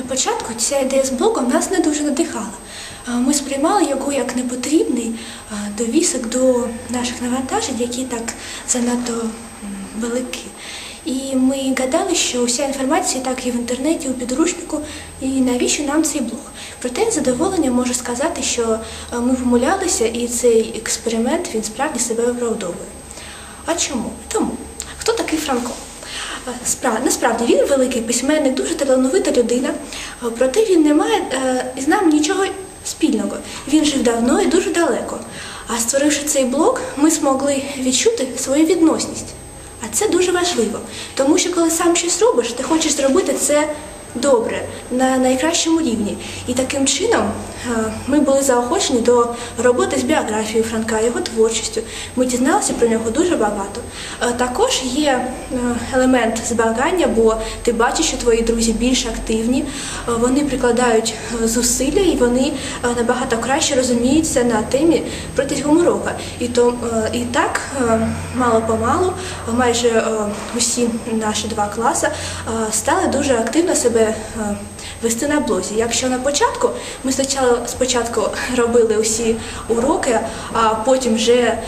На початку ця ідея з блогом нас не дуже надихала. Ми сприймали його як непотрібний довісок до наших навантажень, які так занадто великі. І ми гадали, що вся інформація так і в інтернеті, у підручнику, і навіщо нам цей блог. Проте з задоволенням можу сказати, що ми помилялися, і цей експеримент він справді себе виправдовує. А чому? Тому хто такий Франко? Е, спра- Насправді він великий письменник, дуже талановита людина, е, проте він не має з нами нічого спільного. Він жив давно і дуже далеко. А створивши цей блок, ми змогли відчути свою відносність. А це дуже важливо, тому що коли сам щось робиш, ти хочеш зробити це добре, на найкращому рівні. І таким чином е, ми були заохочені до роботи з біографією Франка, його творчістю. Ми дізналися про нього дуже багато. Е, Також є е, елемент збагання, бо ти бачиш, що твої друзі більш активні, вони прикладають зусилля і вони набагато краще розуміються на темі протягом року. І, то, і так, мало-помалу, е, майже усі наші два класи стали дуже активно себе е, вести на блозі. Якщо на початку ми спочатку, робили усі уроки, а потім вже е,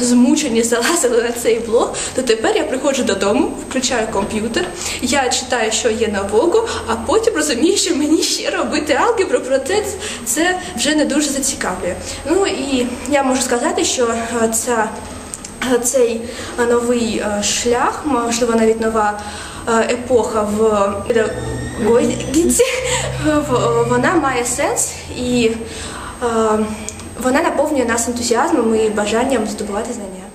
змучені залазили на цей блог, то тепер я приходжу додому, включаю комп'ютер, я читаю, що є на нового, а потім розумію, що мені ще робити алгебру, проте це вже не дуже зацікавлює. Ну і я можу сказати, що е, ця цей новий е, шлях, можливо, навіть нова епоха в педагогіці, вона має сенс і е, вона наповнює нас ентузіазмом і бажанням здобувати знання.